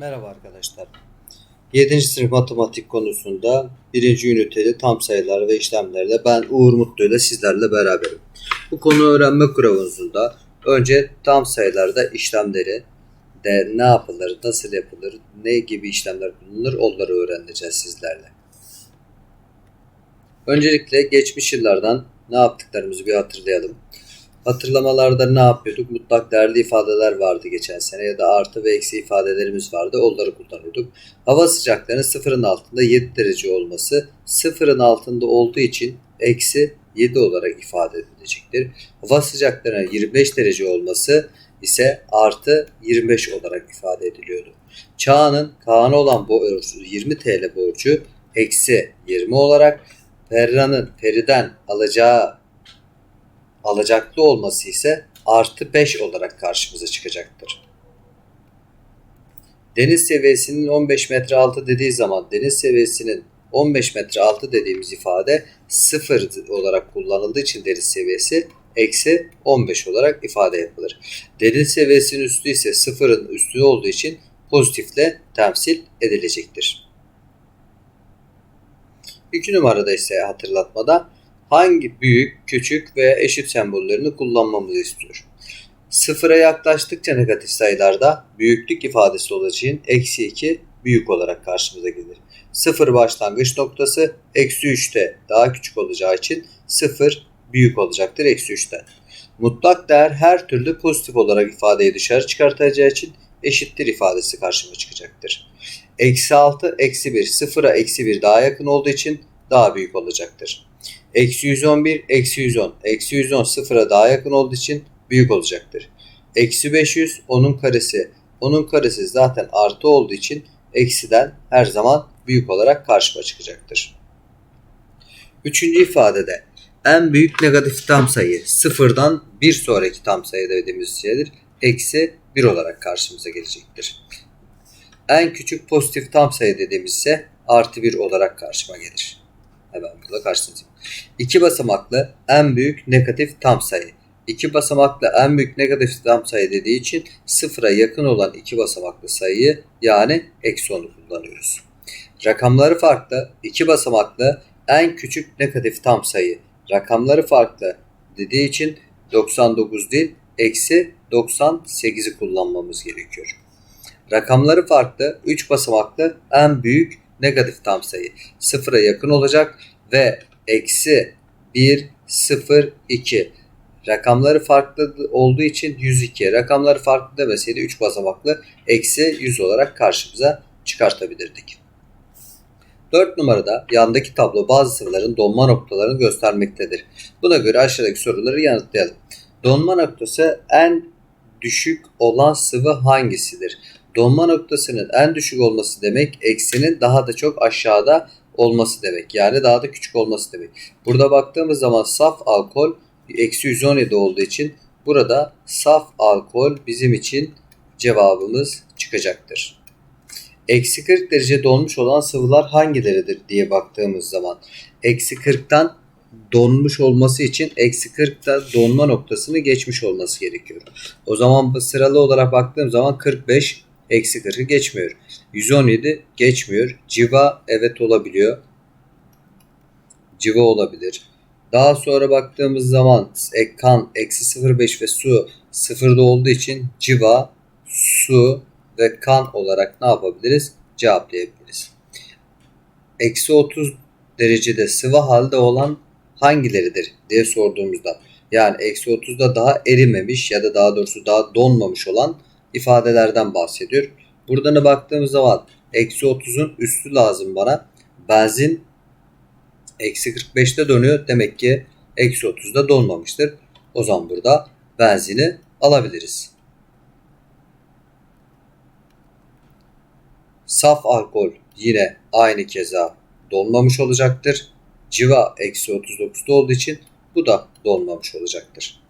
Merhaba arkadaşlar. 7. sınıf matematik konusunda 1. ünitede tam sayılar ve işlemlerde ben Uğur Mutlu ile sizlerle beraberim. Bu konu öğrenme kılavuzunda önce tam sayılarda işlemleri de ne yapılır, nasıl yapılır, ne gibi işlemler kullanılır onları öğreneceğiz sizlerle. Öncelikle geçmiş yıllardan ne yaptıklarımızı bir hatırlayalım. Hatırlamalarda ne yapıyorduk? Mutlak değerli ifadeler vardı geçen sene ya da artı ve eksi ifadelerimiz vardı. Onları kullanıyorduk. Hava sıcaklığının sıfırın altında 7 derece olması sıfırın altında olduğu için eksi 7 olarak ifade edilecektir. Hava sıcaklığının 25 derece olması ise artı 25 olarak ifade ediliyordu. Çağan'ın Kaan'a olan borcu 20 TL borcu eksi 20 olarak Ferra'nın Peri'den alacağı alacaklı olması ise artı 5 olarak karşımıza çıkacaktır. Deniz seviyesinin 15 metre altı dediği zaman deniz seviyesinin 15 metre altı dediğimiz ifade 0 olarak kullanıldığı için deniz seviyesi eksi 15 olarak ifade yapılır. Deniz seviyesinin üstü ise sıfırın üstü olduğu için pozitifle temsil edilecektir. İki numarada ise hatırlatmada hangi büyük, küçük veya eşit sembollerini kullanmamızı istiyor. Sıfıra yaklaştıkça negatif sayılarda büyüklük ifadesi olacağı için eksi 2 büyük olarak karşımıza gelir. Sıfır başlangıç noktası eksi 3'te daha küçük olacağı için sıfır büyük olacaktır eksi 3'ten. Mutlak değer her türlü pozitif olarak ifadeyi dışarı çıkartacağı için eşittir ifadesi karşıma çıkacaktır. Eksi 6, eksi 1, sıfıra eksi 1 daha yakın olduğu için daha büyük olacaktır. Eksi 111, eksi 110. Eksi 110 sıfıra daha yakın olduğu için büyük olacaktır. Eksi 500 onun karesi. Onun karesi zaten artı olduğu için eksiden her zaman büyük olarak karşıma çıkacaktır. Üçüncü ifadede en büyük negatif tam sayı sıfırdan bir sonraki tam sayı dediğimiz şeydir. Eksi 1 olarak karşımıza gelecektir. En küçük pozitif tam sayı dediğimiz ise artı 1 olarak karşıma gelir. Hemen burada karşınıza 2 basamaklı en büyük negatif tam sayı. 2 basamaklı en büyük negatif tam sayı dediği için sıfıra yakın olan 2 basamaklı sayıyı yani eksi 10'u kullanıyoruz. Rakamları farklı 2 basamaklı en küçük negatif tam sayı. Rakamları farklı dediği için 99 değil eksi 98'i kullanmamız gerekiyor. Rakamları farklı 3 basamaklı en büyük negatif tam sayı. Sıfıra yakın olacak ve eksi 1, 0, 2. Rakamları farklı olduğu için 102. Rakamları farklı demeseydi 3 basamaklı eksi 100 olarak karşımıza çıkartabilirdik. 4 numarada yandaki tablo bazı sıvıların donma noktalarını göstermektedir. Buna göre aşağıdaki soruları yanıtlayalım. Donma noktası en düşük olan sıvı hangisidir? Donma noktasının en düşük olması demek eksinin daha da çok aşağıda olması demek. Yani daha da küçük olması demek. Burada baktığımız zaman saf alkol eksi 117 olduğu için burada saf alkol bizim için cevabımız çıkacaktır. Eksi 40 derece donmuş olan sıvılar hangileridir diye baktığımız zaman eksi 40'tan donmuş olması için eksi 40'ta donma noktasını geçmiş olması gerekiyor. O zaman sıralı olarak baktığım zaman 45 eksi 40'ı geçmiyor. 117 geçmiyor. Civa evet olabiliyor. Civa olabilir. Daha sonra baktığımız zaman kan eksi 0,5 ve su sıfırda olduğu için civa, su ve kan olarak ne yapabiliriz? Cevaplayabiliriz. Eksi 30 derecede sıvı halde olan hangileridir diye sorduğumuzda yani eksi 30'da daha erimemiş ya da daha doğrusu daha donmamış olan ifadelerden bahsediyor. Buradan baktığımız zaman eksi 30'un üstü lazım bana. Benzin eksi 45'te dönüyor. Demek ki eksi 30'da donmamıştır. O zaman burada benzini alabiliriz. Saf alkol yine aynı keza donmamış olacaktır. Civa eksi 39'da olduğu için bu da donmamış olacaktır.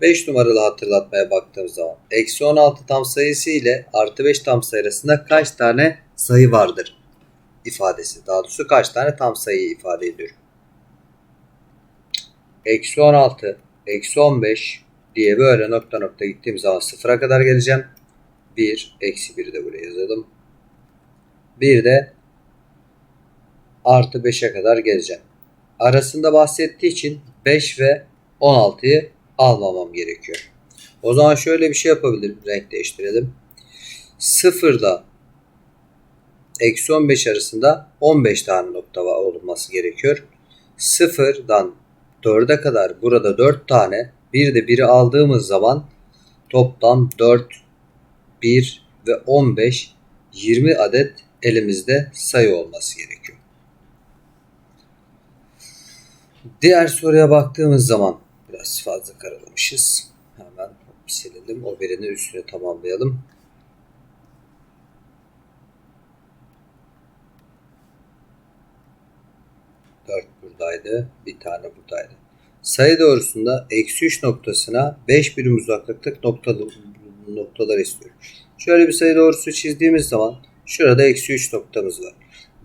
5 numaralı hatırlatmaya baktığımız zaman eksi 16 tam sayısı ile artı 5 tam sayı arasında kaç tane sayı vardır ifadesi. Daha doğrusu kaç tane tam sayıyı ifade ediyor. Eksi 16, eksi 15 diye böyle nokta nokta gittiğim zaman sıfıra kadar geleceğim. 1, eksi 1'i de buraya yazalım. Bir de artı 5'e kadar geleceğim. Arasında bahsettiği için 5 ve 16'yı almamam gerekiyor. O zaman şöyle bir şey yapabilirim. Renk değiştirelim. 0 ile eksi 15 arasında 15 tane nokta olması gerekiyor. 0'dan 4'e kadar burada 4 tane bir de 1'i aldığımız zaman toplam 4, 1 ve 15 20 adet elimizde sayı olması gerekiyor. Diğer soruya baktığımız zaman biraz fazla karalamışız. Hemen silelim. O birini üstüne tamamlayalım. Dört buradaydı. Bir tane buradaydı. Sayı doğrusunda eksi 3 noktasına 5 birim uzaklıkta noktalı, noktalar istiyor. Şöyle bir sayı doğrusu çizdiğimiz zaman şurada eksi 3 noktamız var.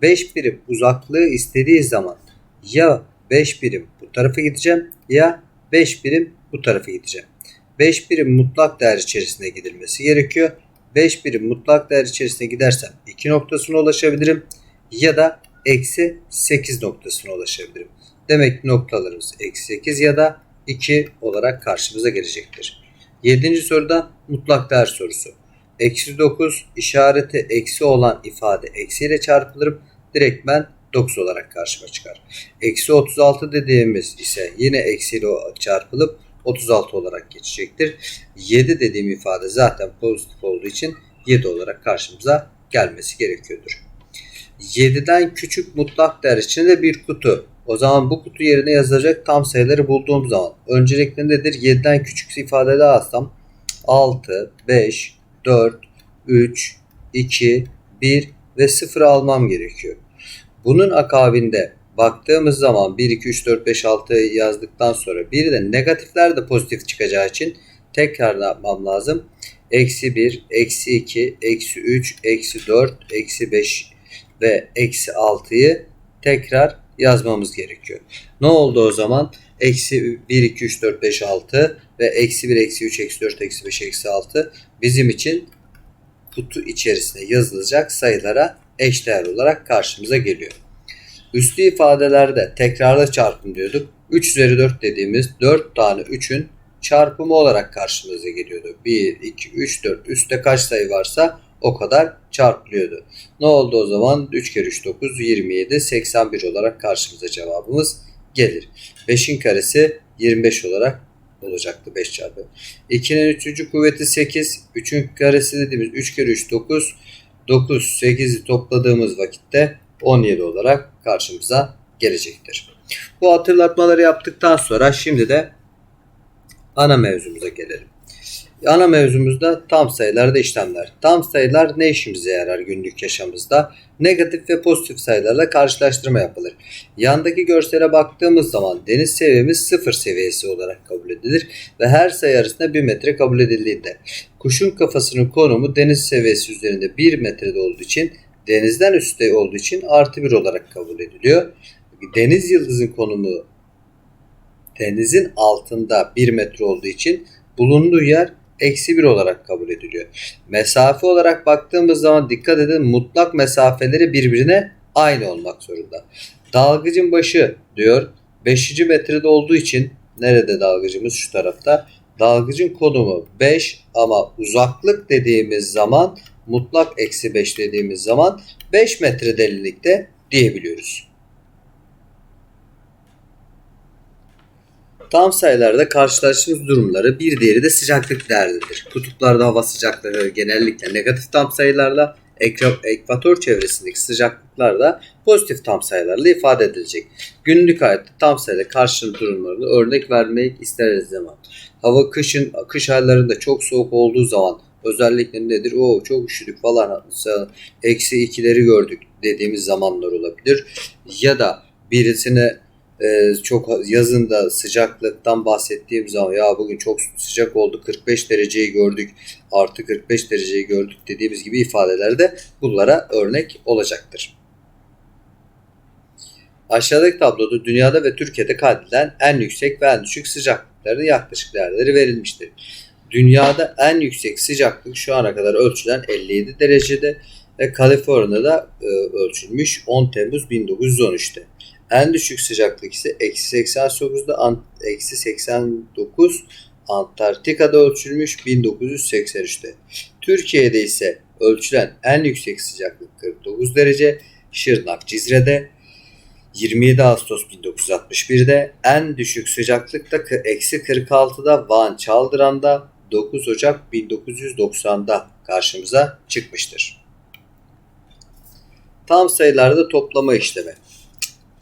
5 birim uzaklığı istediği zaman ya 5 birim bu tarafa gideceğim ya 5 birim bu tarafa gideceğim. 5 birim mutlak değer içerisinde gidilmesi gerekiyor. 5 birim mutlak değer içerisine gidersem 2 noktasına ulaşabilirim. Ya da eksi 8 noktasına ulaşabilirim. Demek ki noktalarımız eksi 8 ya da 2 olarak karşımıza gelecektir. 7. soruda mutlak değer sorusu. Eksi 9 işareti eksi olan ifade eksiyle çarpılırıp direktmen 49 olarak karşıma çıkar. Eksi 36 dediğimiz ise yine eksiyle çarpılıp 36 olarak geçecektir. 7 dediğim ifade zaten pozitif olduğu için 7 olarak karşımıza gelmesi gerekiyordur. 7'den küçük mutlak değer içinde bir kutu. O zaman bu kutu yerine yazılacak tam sayıları bulduğum zaman öncelikle nedir? 7'den küçük ifadeler alsam 6, 5, 4, 3, 2, 1 ve 0 almam gerekiyor. Bunun akabinde baktığımız zaman 1, 2, 3, 4, 5, 6 yazdıktan sonra bir de negatifler de pozitif çıkacağı için tekrar ne yapmam lazım? Eksi 1, eksi 2, eksi 3, eksi 4, eksi 5 ve eksi 6'yı tekrar yazmamız gerekiyor. Ne oldu o zaman? Eksi 1, 2, 3, 4, 5, 6 ve eksi 1, eksi 3, eksi 4, eksi 5, eksi 6 bizim için kutu içerisine yazılacak sayılara eşdeğer olarak karşımıza geliyor. Üslü ifadelerde tekrarlı çarpım diyorduk. 3 üzeri 4 dediğimiz 4 tane 3'ün çarpımı olarak karşımıza geliyordu. 1, 2, 3, 4 üstte kaç sayı varsa o kadar çarpılıyordu. Ne oldu o zaman? 3 kere 3 9 27 81 olarak karşımıza cevabımız gelir. 5'in karesi 25 olarak olacaktı 5 çarpı. 2'nin 3. kuvveti 8. 3'ün karesi dediğimiz 3 kere 3 9. 9 8'i topladığımız vakitte 17 olarak karşımıza gelecektir. Bu hatırlatmaları yaptıktan sonra şimdi de ana mevzumuza gelelim. Ana mevzumuzda tam sayılarda işlemler. Tam sayılar ne işimize yarar günlük yaşamımızda? Negatif ve pozitif sayılarla karşılaştırma yapılır. Yandaki görsele baktığımız zaman deniz seviyemiz sıfır seviyesi olarak kabul edilir ve her sayı arasında 1 metre kabul edildiğinde kuşun kafasının konumu deniz seviyesi üzerinde 1 metrede olduğu için denizden üstte olduğu için artı 1 olarak kabul ediliyor. Deniz yıldızın konumu denizin altında 1 metre olduğu için bulunduğu yer eksi 1 olarak kabul ediliyor. Mesafe olarak baktığımız zaman dikkat edin mutlak mesafeleri birbirine aynı olmak zorunda. Dalgıcın başı diyor 5. metrede olduğu için nerede dalgıcımız şu tarafta. Dalgıcın konumu 5 ama uzaklık dediğimiz zaman mutlak eksi 5 dediğimiz zaman 5 metre derinlikte diyebiliyoruz. Tam sayılarda karşılaştığımız durumları bir diğeri de sıcaklık değerlidir. Kutuplarda hava sıcaklığı genellikle negatif tam sayılarla, ekvator çevresindeki sıcaklıklar da pozitif tam sayılarla ifade edilecek. Günlük hayatta tam sayıda karşılığı durumlarını örnek vermek isteriz zaman. Hava kışın kış aylarında çok soğuk olduğu zaman özellikle nedir? O çok üşüdük falan. Eksi ikileri gördük dediğimiz zamanlar olabilir. Ya da birisine e, çok yazında sıcaklıktan bahsettiğim zaman ya bugün çok sıcak oldu 45 dereceyi gördük artı 45 dereceyi gördük dediğimiz gibi ifadelerde bunlara örnek olacaktır. Aşağıdaki tabloda dünyada ve Türkiye'de kaydedilen en yüksek ve en düşük sıcaklıkların yaklaşık değerleri verilmiştir. Dünyada en yüksek sıcaklık şu ana kadar ölçülen 57 derecede ve Kaliforniya'da e, ölçülmüş 10 Temmuz 1913'te. En düşük sıcaklık ise eksi 89'da eksi 89 Antarktika'da ölçülmüş 1983'te. Türkiye'de ise ölçülen en yüksek sıcaklık 49 derece Şırnak Cizre'de 27 Ağustos 1961'de en düşük sıcaklık da eksi 46'da Van Çaldıran'da 9 Ocak 1990'da karşımıza çıkmıştır. Tam sayılarda toplama işlemi.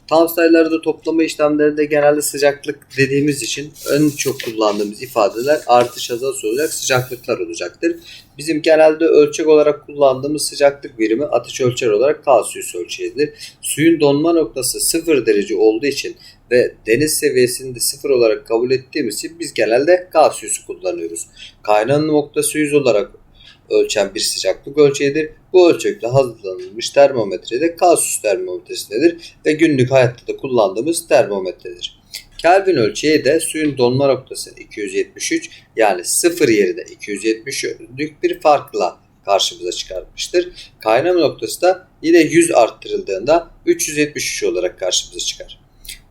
Tam sayılarda toplama işlemlerinde genelde sıcaklık dediğimiz için en çok kullandığımız ifadeler artış azalış olacak sıcaklıklar olacaktır. Bizim genelde ölçek olarak kullandığımız sıcaklık birimi atış ölçer olarak Celsius ölçeğidir. Suyun donma noktası 0 derece olduğu için ve deniz seviyesini de 0 olarak kabul ettiğimiz için biz genelde Celsius'u kullanıyoruz. Kaynağın noktası 100 olarak ölçen bir sıcaklık ölçeğidir. Bu ölçekle hazırlanılmış termometre de Celsius termometresidir ve günlük hayatta da kullandığımız termometredir. Kelvin ölçeği de suyun donma noktası 273 yani 0 yerine 273'lük bir farkla karşımıza çıkartmıştır. Kaynama noktası da yine 100 arttırıldığında 373 olarak karşımıza çıkar.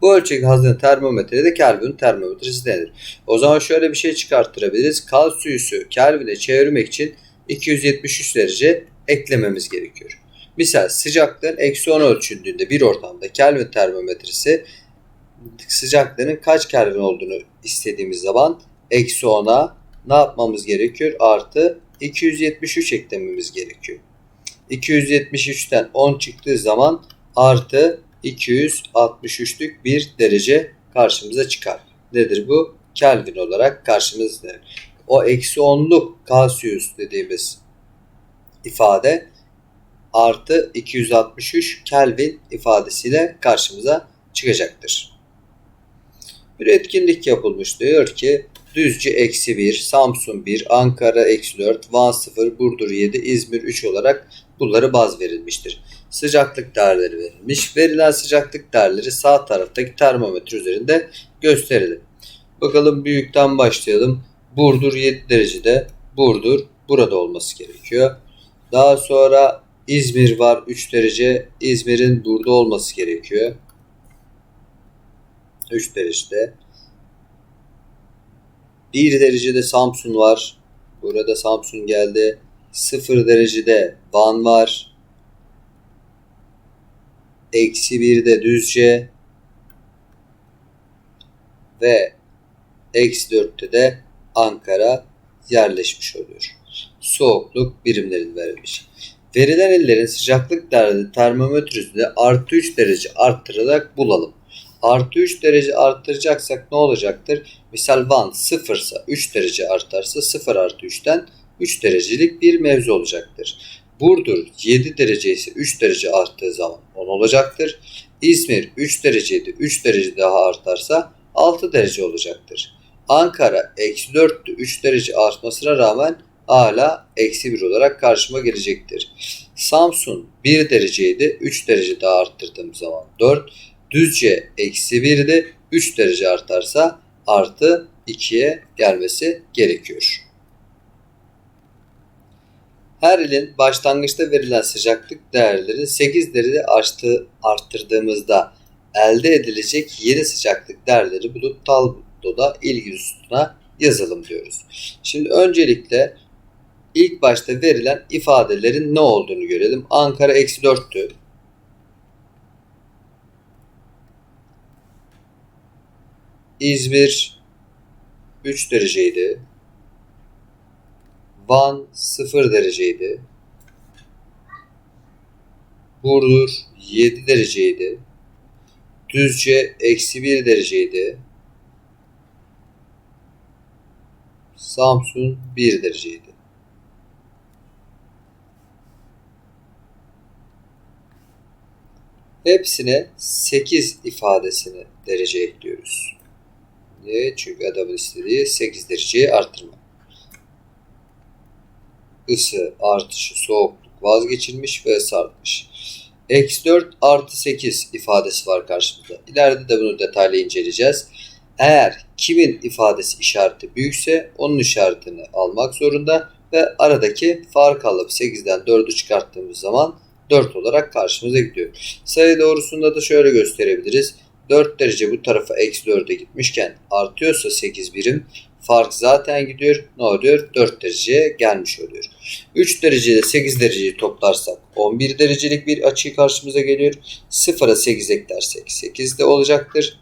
Bu ölçek hazırlanan termometrede de Kelvin termometresi denir. O zaman şöyle bir şey çıkarttırabiliriz. Kalsiyusu Kelvin'e çevirmek için 273 derece eklememiz gerekiyor. Misal sıcaklığın eksi 10 ölçüldüğünde bir ortamda Kelvin termometresi sıcaklığının kaç Kelvin olduğunu istediğimiz zaman eksi 10'a ne yapmamız gerekiyor? Artı 273 eklememiz gerekiyor. 273'ten 10 çıktığı zaman artı 263'lük bir derece karşımıza çıkar. Nedir bu? Kelvin olarak karşımızda o eksi onluk Celsius dediğimiz ifade artı 263 Kelvin ifadesiyle karşımıza çıkacaktır. Bir etkinlik yapılmış diyor ki Düzce eksi 1, Samsun 1, Ankara eksi 4, Van 0, Burdur 7, İzmir 3 olarak bunları baz verilmiştir. Sıcaklık değerleri verilmiş. Verilen sıcaklık değerleri sağ taraftaki termometre üzerinde gösterelim. Bakalım büyükten başlayalım. Burdur 7 derecede. Burdur burada olması gerekiyor. Daha sonra İzmir var 3 derece. İzmir'in burada olması gerekiyor. 3 derecede. 1 derecede Samsun var. Burada Samsun geldi. 0 derecede Van var. Eksi 1'de Düzce. Ve eksi 4'te de Ankara yerleşmiş oluyor. Soğukluk birimleri verilmiş. Verilen illerin sıcaklık değerleri termometresinde artı 3 derece arttırarak bulalım. Artı 3 derece arttıracaksak ne olacaktır? Misal Van 0 ise 3 derece artarsa 0 artı 3'ten 3 derecelik bir mevzu olacaktır. Burdur 7 derece ise 3 derece arttığı zaman 10 olacaktır. İzmir 3 dereceydi 3 derece daha artarsa 6 derece olacaktır. Ankara eksi 4'tü 3 derece artmasına rağmen hala eksi 1 olarak karşıma gelecektir. Samsun 1 dereceydi 3 derece daha arttırdığım zaman 4. Düzce eksi 1'di 3 derece artarsa artı 2'ye gelmesi gerekiyor. Her ilin başlangıçta verilen sıcaklık değerleri 8 derece arttı, arttırdığımızda elde edilecek yeni sıcaklık değerleri bulup tabloda ilgili sütuna yazalım diyoruz. Şimdi öncelikle ilk başta verilen ifadelerin ne olduğunu görelim. Ankara eksi 4'tü. İzmir 3 dereceydi. Van 0 dereceydi. Burdur 7 dereceydi. Düzce eksi 1 dereceydi. Samsun 1 dereceydi. Hepsine 8 ifadesini derece ekliyoruz. Niye? Çünkü adamın istediği 8 dereceyi arttırmak. Isı artışı, soğukluk vazgeçilmiş ve ısı artmış. Eksi 4 artı 8 ifadesi var karşımızda. İleride de bunu detaylı inceleyeceğiz. Eğer kimin ifadesi işareti büyükse onun işaretini almak zorunda ve aradaki fark alıp 8'den 4'ü çıkarttığımız zaman 4 olarak karşımıza gidiyor. Sayı doğrusunda da şöyle gösterebiliriz. 4 derece bu tarafa eksi 4'e gitmişken artıyorsa 8 birim fark zaten gidiyor. Ne oluyor? 4 dereceye gelmiş oluyor. 3 derece ile 8 dereceyi toplarsak 11 derecelik bir açı karşımıza geliyor. 0'a 8 eklersek 8 de olacaktır.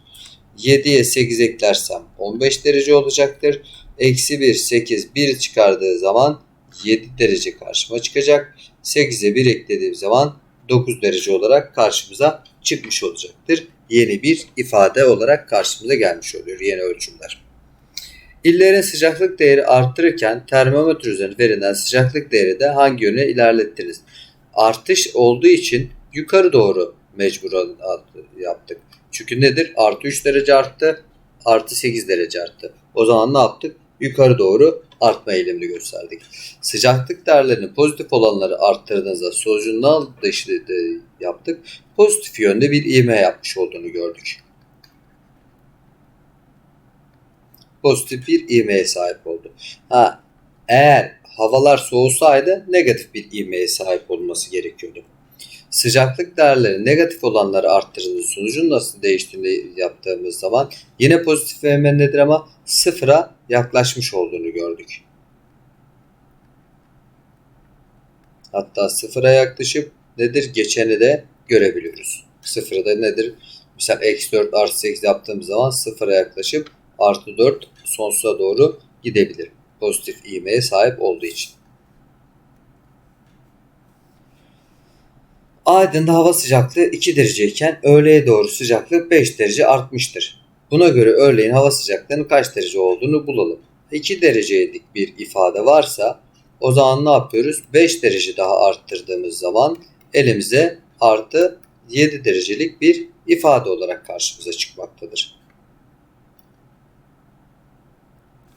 7'ye 8 eklersem 15 derece olacaktır. Eksi 1, 8, 1 çıkardığı zaman 7 derece karşıma çıkacak. 8'e 1 eklediğim zaman 9 derece olarak karşımıza çıkmış olacaktır. Yeni bir ifade olarak karşımıza gelmiş oluyor yeni ölçümler. İllerin sıcaklık değeri arttırırken termometre üzerinde verilen sıcaklık değeri de hangi yöne ilerlettiniz? Artış olduğu için yukarı doğru mecbur yaptık. Çünkü nedir? Artı 3 derece arttı, artı 8 derece arttı. O zaman ne yaptık? Yukarı doğru artma eğilimini gösterdik. Sıcaklık değerlerini pozitif olanları arttırdığınızda sonucundan dışı yaptık. Pozitif yönde bir ivme yapmış olduğunu gördük. Pozitif bir ivmeye sahip oldu. Ha, eğer havalar soğusaydı negatif bir ivmeye sahip olması gerekiyordu. Sıcaklık değerleri negatif olanları arttırdığı sonucun nasıl değiştiğini yaptığımız zaman yine pozitif ivme nedir ama sıfıra yaklaşmış olduğunu gördük. Hatta sıfıra yaklaşıp nedir geçeni de görebiliyoruz. Sıfırda nedir? Mesela eksi 4 artı 8 yaptığımız zaman sıfıra yaklaşıp artı 4 sonsuza doğru gidebilir. Pozitif ivmeye sahip olduğu için. Aydın'da hava sıcaklığı 2 dereceyken öğleye doğru sıcaklık 5 derece artmıştır. Buna göre öğleyin hava sıcaklığının kaç derece olduğunu bulalım. 2 derecelik bir ifade varsa o zaman ne yapıyoruz? 5 derece daha arttırdığımız zaman elimize artı 7 derecelik bir ifade olarak karşımıza çıkmaktadır.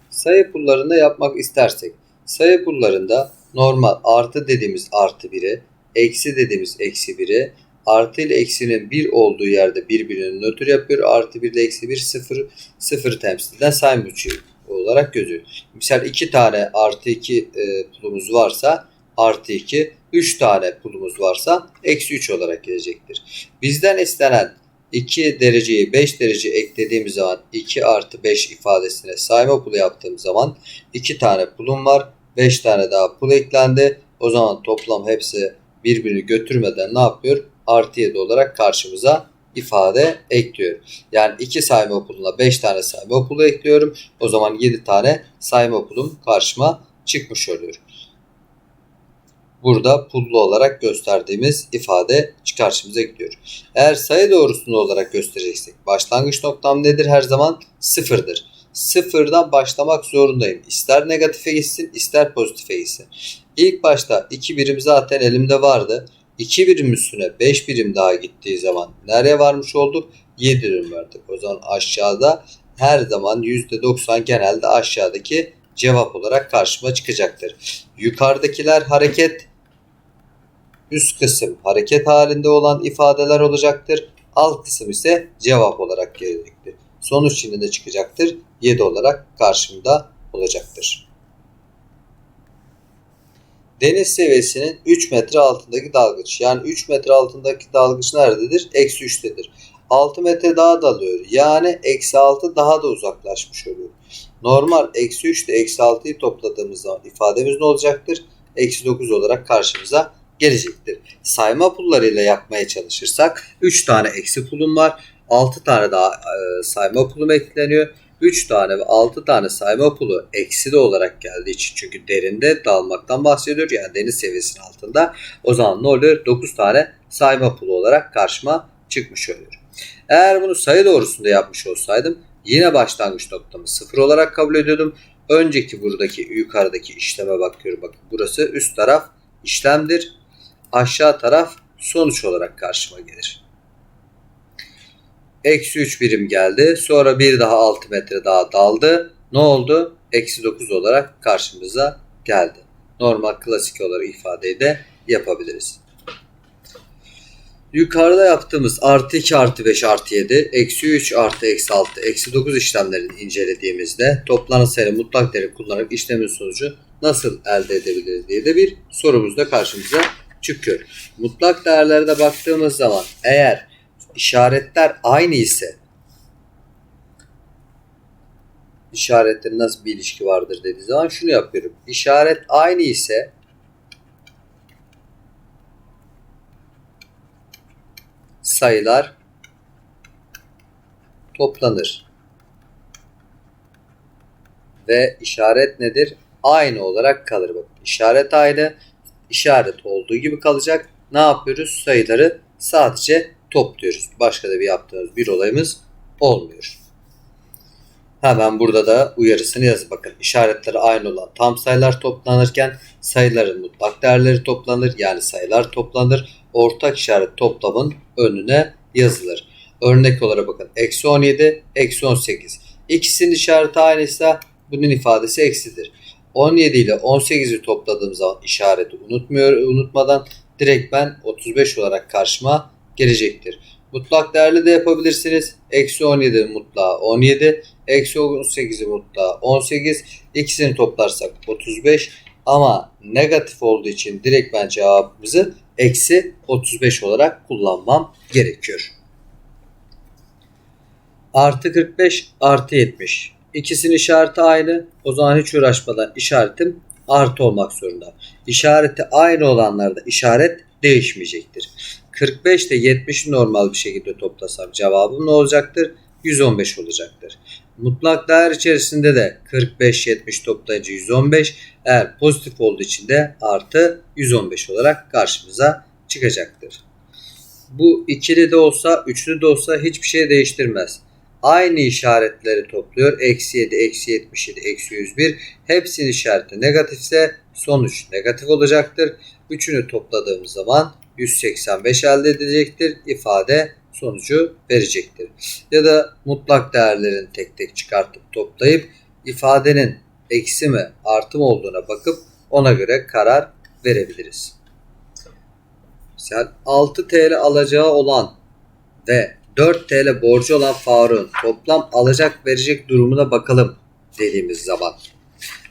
Sayı pullarında yapmak istersek sayı pullarında normal artı dediğimiz artı 1'e eksi dediğimiz eksi 1'e artı ile eksinin 1 olduğu yerde birbirinin nötr yapıyor. Artı 1 ile eksi 1 0 0 temsil eden sayım uçuyor olarak gözüyor. Misal 2 tane artı 2 e, pulumuz varsa artı 2, 3 tane pulumuz varsa eksi 3 olarak gelecektir. Bizden istenen 2 dereceyi 5 derece eklediğimiz zaman 2 artı 5 ifadesine sayma pulu yaptığım zaman 2 tane pulum var. 5 tane daha pul eklendi. O zaman toplam hepsi birbirini götürmeden ne yapıyor? Artı 7 olarak karşımıza ifade ekliyor. Yani 2 sayma puluna 5 tane sayma pulu ekliyorum. O zaman 7 tane sayma pulum karşıma çıkmış oluyor. Burada pullu olarak gösterdiğimiz ifade karşımıza gidiyor. Eğer sayı doğrusunu olarak göstereceksek başlangıç noktam nedir her zaman? Sıfırdır. Sıfırdan başlamak zorundayım. İster negatife gitsin ister pozitife gitsin. İlk başta 2 birim zaten elimde vardı. 2 birim üstüne 5 birim daha gittiği zaman nereye varmış olduk? 7 birim verdik. O zaman aşağıda her zaman %90 genelde aşağıdaki cevap olarak karşıma çıkacaktır. Yukarıdakiler hareket, üst kısım hareket halinde olan ifadeler olacaktır. Alt kısım ise cevap olarak gelecektir. Sonuç yine de çıkacaktır. 7 olarak karşımda olacaktır. Deniz seviyesinin 3 metre altındaki dalgıç. Yani 3 metre altındaki dalgıç nerededir? Eksi 3'tedir. 6 metre daha dalıyor. Yani eksi 6 daha da uzaklaşmış oluyor. Normal eksi 3 ile eksi 6'yı topladığımız zaman ifademiz ne olacaktır? Eksi 9 olarak karşımıza gelecektir. Sayma pullarıyla yapmaya çalışırsak 3 tane eksi pulum var. 6 tane daha e, sayma pulum ekleniyor. 3 tane ve 6 tane sayma pulu eksi de olarak geldiği için çünkü derinde dalmaktan bahsediyor yani deniz seviyesinin altında o zaman ne oluyor 9 tane sayma pulu olarak karşıma çıkmış oluyor. Eğer bunu sayı doğrusunda yapmış olsaydım yine başlangıç noktamı 0 olarak kabul ediyordum. Önceki buradaki yukarıdaki işleme bakıyorum bakın burası üst taraf işlemdir aşağı taraf sonuç olarak karşıma gelir. Eksi 3 birim geldi. Sonra bir daha 6 metre daha daldı. Ne oldu? Eksi 9 olarak karşımıza geldi. Normal klasik olarak ifadeyi de yapabiliriz. Yukarıda yaptığımız artı 2 artı 5 artı 7, eksi 3 artı eksi 6, eksi 9 işlemlerini incelediğimizde toplanan sayı mutlak değeri kullanarak işlemin sonucu nasıl elde edebiliriz diye de bir sorumuz da karşımıza çıkıyor. Mutlak değerlerde baktığımız zaman eğer işaretler aynı ise işaretlerin nasıl bir ilişki vardır dediği zaman şunu yapıyorum. İşaret aynı ise sayılar toplanır. Ve işaret nedir? Aynı olarak kalır. Bakın işaret aynı. işaret olduğu gibi kalacak. Ne yapıyoruz? Sayıları sadece topluyoruz. Başka da bir yaptığımız bir olayımız olmuyor. Hemen burada da uyarısını yazın. Bakın işaretleri aynı olan tam sayılar toplanırken sayıların mutlak değerleri toplanır. Yani sayılar toplanır. Ortak işaret toplamın önüne yazılır. Örnek olarak bakın. Eksi 17, eksi 18. İkisinin işareti aynıysa bunun ifadesi eksidir. 17 ile 18'i topladığım zaman işareti unutmuyor, unutmadan direkt ben 35 olarak karşıma gelecektir. Mutlak değerli de yapabilirsiniz. Eksi 17 mutlağı 17. Eksi 18'i mutlağı 18. İkisini toplarsak 35. Ama negatif olduğu için direkt ben cevabımızı eksi 35 olarak kullanmam gerekiyor. Artı 45 artı 70. İkisinin işareti aynı. O zaman hiç uğraşmadan işaretim artı olmak zorunda. İşareti aynı olanlarda işaret değişmeyecektir. 45 ile 70'i normal bir şekilde toplasam cevabım ne olacaktır? 115 olacaktır. Mutlak değer içerisinde de 45-70 toplayınca 115 eğer pozitif olduğu için de artı 115 olarak karşımıza çıkacaktır. Bu ikili de olsa üçlü de olsa hiçbir şey değiştirmez. Aynı işaretleri topluyor. Eksi 7, eksi 77, eksi 101. Hepsinin işareti negatifse sonuç negatif olacaktır. Üçünü topladığımız zaman 185 elde edecektir. İfade sonucu verecektir. Ya da mutlak değerlerini tek tek çıkartıp toplayıp ifadenin eksi mi artı mı olduğuna bakıp ona göre karar verebiliriz. Mesela 6 TL alacağı olan ve 4 TL borcu olan Faruk'un toplam alacak verecek durumuna bakalım dediğimiz zaman.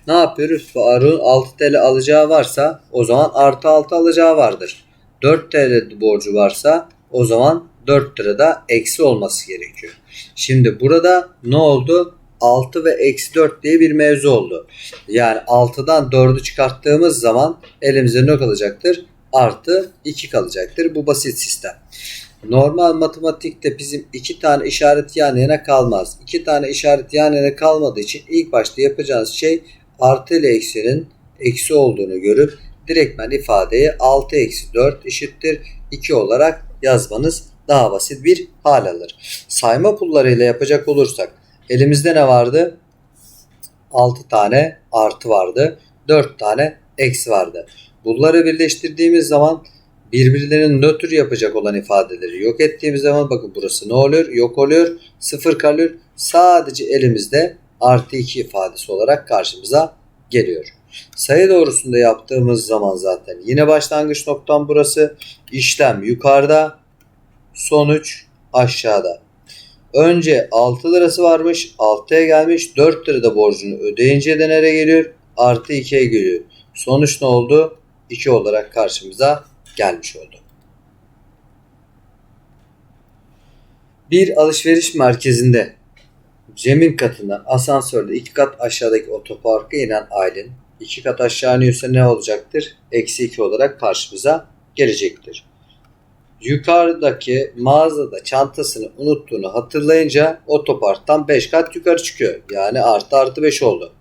Ne yapıyoruz? Faruk'un 6 TL alacağı varsa o zaman artı 6 alacağı vardır. 4 TL borcu varsa o zaman 4 lirada eksi olması gerekiyor. Şimdi burada ne oldu? 6 ve eksi 4 diye bir mevzu oldu. Yani 6'dan 4'ü çıkarttığımız zaman elimizde ne kalacaktır? Artı 2 kalacaktır. Bu basit sistem. Normal matematikte bizim iki tane işaret yan yana kalmaz. İki tane işaret yan yana kalmadığı için ilk başta yapacağınız şey artı ile eksinin eksi olduğunu görüp direktmen ifadeyi 6 eksi 4 eşittir 2 olarak yazmanız daha basit bir hal alır. Sayma pullarıyla yapacak olursak elimizde ne vardı? 6 tane artı vardı. 4 tane eksi vardı. Bunları birleştirdiğimiz zaman birbirlerinin nötr yapacak olan ifadeleri yok ettiğimiz zaman bakın burası ne oluyor? Yok oluyor. Sıfır kalıyor. Sadece elimizde artı 2 ifadesi olarak karşımıza geliyor. Sayı doğrusunda yaptığımız zaman zaten yine başlangıç noktam burası. İşlem yukarıda, sonuç aşağıda. Önce 6 lirası varmış, 6'ya gelmiş, 4 lira da borcunu ödeyince de nereye geliyor? Artı 2'ye geliyor. Sonuç ne oldu? 2 olarak karşımıza gelmiş oldu. Bir alışveriş merkezinde zemin katından asansörle iki kat aşağıdaki otoparka inen ailenin 2 kat aşağı iniyorsa ne olacaktır? Eksi 2 olarak karşımıza gelecektir. Yukarıdaki mağazada çantasını unuttuğunu hatırlayınca otoparktan 5 kat yukarı çıkıyor. Yani artı artı 5 oldu.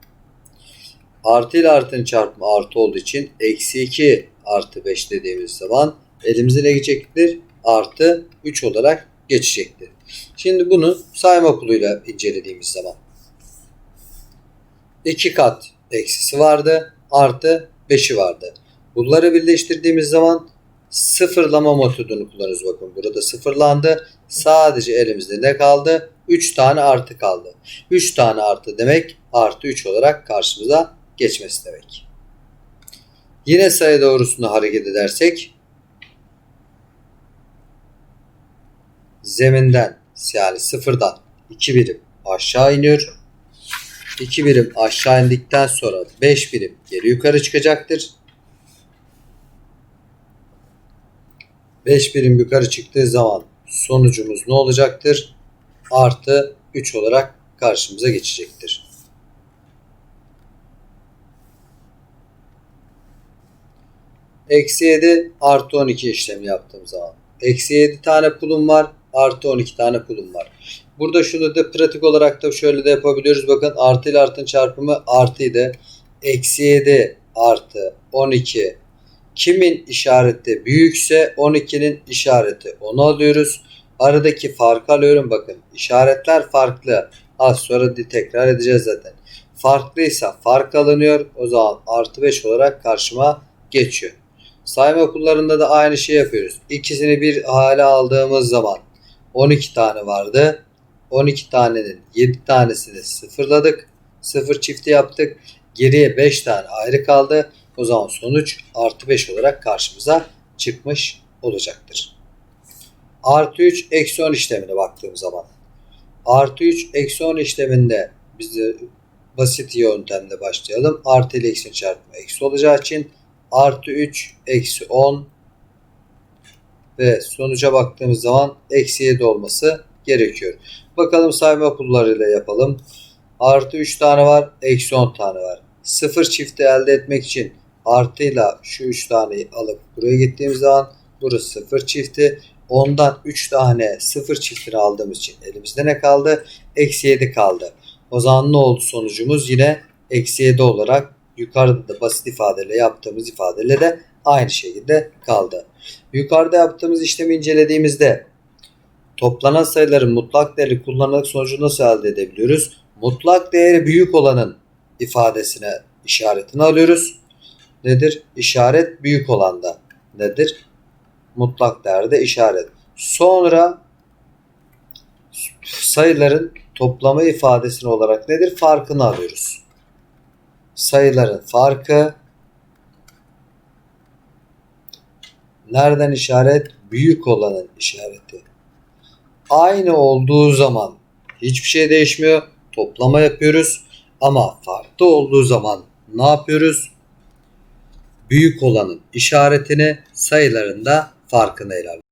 Artı ile artının çarpımı artı olduğu için eksi 2 artı 5 dediğimiz zaman elimize ne geçecektir? Artı 3 olarak geçecektir. Şimdi bunu sayma okuluyla incelediğimiz zaman 2 kat eksisi vardı. Artı 5'i vardı. Bunları birleştirdiğimiz zaman sıfırlama metodunu kullanırız. Bakın burada sıfırlandı. Sadece elimizde ne kaldı? 3 tane artı kaldı. 3 tane artı demek artı 3 olarak karşımıza geçmesi demek. Yine sayı doğrusunda hareket edersek zeminden yani sıfırdan 2 birim aşağı iniyor. 2 birim aşağı indikten sonra 5 birim geri yukarı çıkacaktır. 5 birim yukarı çıktığı zaman sonucumuz ne olacaktır? Artı 3 olarak karşımıza geçecektir. Eksi 7 artı 12 işlemi yaptığım zaman. Eksi 7 tane pulum var. Artı 12 tane pulum var. Burada şunu da pratik olarak da şöyle de yapabiliyoruz. Bakın artı ile artının çarpımı artıydı. Eksi 7 artı 12 kimin işareti büyükse 12'nin işareti 10'u alıyoruz. Aradaki farkı alıyorum bakın. İşaretler farklı. Az sonra tekrar edeceğiz zaten. Farklıysa fark alınıyor. O zaman artı 5 olarak karşıma geçiyor. Sayma okullarında da aynı şey yapıyoruz. İkisini bir hale aldığımız zaman 12 tane vardı. 12 tanenin 7 tanesini sıfırladık. Sıfır çifti yaptık. Geriye 5 tane ayrı kaldı. O zaman sonuç artı 5 olarak karşımıza çıkmış olacaktır. Artı 3 eksi 10 işlemine baktığım zaman. Artı 3 eksi 10 işleminde biz de basit yöntemle başlayalım. Artı ile eksi çarpımı eksi olacağı için artı 3 eksi 10 ve sonuca baktığımız zaman eksi 7 olması gerekiyor. Bakalım sayma pullarıyla yapalım. Artı 3 tane var. Eksi 10 tane var. 0 çifti elde etmek için artıyla şu 3 taneyi alıp buraya gittiğimiz zaman burası 0 çifti. Ondan 3 tane 0 çiftini aldığımız için elimizde ne kaldı? Eksi 7 kaldı. O zaman ne oldu sonucumuz? Yine eksi 7 olarak yukarıda da basit ifadeyle yaptığımız ifadeyle de aynı şekilde kaldı. Yukarıda yaptığımız işlemi incelediğimizde toplanan sayıların mutlak değeri kullanarak sonucu nasıl elde edebiliyoruz? Mutlak değeri büyük olanın ifadesine işaretini alıyoruz. Nedir? İşaret büyük olanda. Nedir? Mutlak değerde işaret. Sonra sayıların toplama ifadesini olarak nedir? Farkını alıyoruz. Sayıların farkı nereden işaret? Büyük olanın işareti. Aynı olduğu zaman hiçbir şey değişmiyor. Toplama yapıyoruz. Ama farklı olduğu zaman ne yapıyoruz? Büyük olanın işaretini sayılarında farkını ele alıyoruz.